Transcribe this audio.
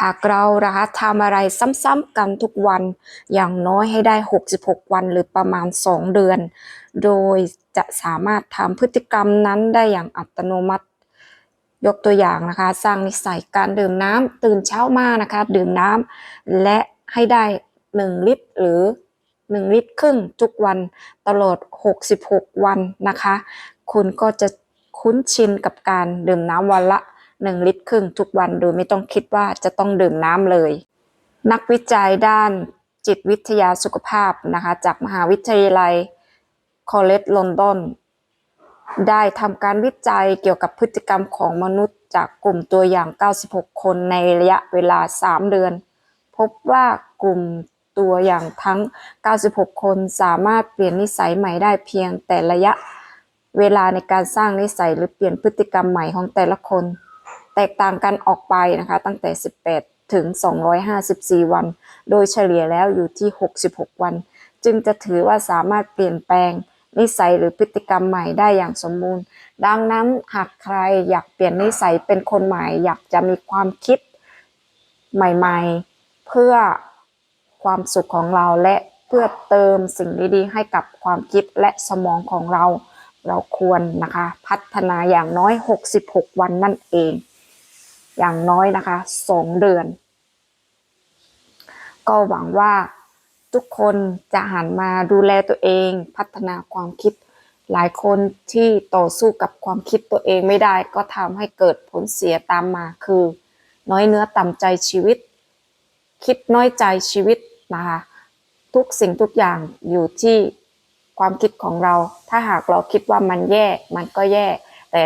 หากเรานะคะทำอะไรซ้ำๆกันทุกวันอย่างน้อยให้ได้ 66 วันหรือประมาณ 2 เดือน โดยจะสามารถทำพฤติกรรมนั้นได้อย่างอัตโนมัติ ยกตัวอย่างนะคะ สร้างนิสัยการดื่มน้ำตื่นเช้ามานะคะ ดื่มน้ำและให้ได้ 1 ลิตรหรือ 1 ลิตรครึ่งทุกวันตลอด 66 วันนะคะ คุณก็จะคุ้นชินกับการดื่มน้ำวันละ 1 ลิตรครึ่งทุกวันโดยไม่ต้องคิดว่าจะต้องดื่มน้ำเลย นักวิจัยด้านจิตวิทยาสุขภาพนะคะจากมหาวิทยาลัยคอลเลจลอนดอนได้ทำการวิจัยเกี่ยวกับพฤติกรรมของมนุษย์จากกลุ่มตัวอย่าง 96 คนในระยะเวลา 3 เดือน พบว่ากลุ่มตัวอย่างทั้ง 96 คนสามารถเปลี่ยนนิสัยใหม่ได้เพียงแต่ระยะเวลาในการสร้างนิสัยหรือเปลี่ยนพฤติกรรมใหม่ของแต่ละคน แตกต่างกันออกไปนะคะตั้งแต่ 18 ถึง 254 วัน โดยเฉลี่ยแล้วอยู่ที่ 66 วัน จึงจะถือว่าสามารถเปลี่ยนแปลง นิสัยหรือพฤติกรรมใหม่ได้อย่างสมบูรณ์ ดังนั้นหากใครอยากเปลี่ยนนิสัยเป็นคนใหม่ อยากจะมีความคิดใหม่ๆ เพื่อความสุขของเราและเพื่อเติมสิ่งดีๆ ให้กับความคิดและสมองของเรา เราควรนะคะ พัฒนาอย่างน้อย 66 วันนั่นเอง อย่างน้อยนะคะ2เดือน ก็หวังว่าทุกคนจะหันมาดูแลตัวเอง พัฒนาความคิด หลายคนที่ต่อสู้กับความคิดตัวเองไม่ได้ ก็ทำให้เกิดผลเสียตามมาคือ น้อยเนื้อต่ำใจชีวิต คิดน้อยใจชีวิตนะคะทุกสิ่งทุกอย่างอยู่ที่ความคิดของเรา ถ้าหากเราคิดว่ามันแย่ มันก็แย่ แต่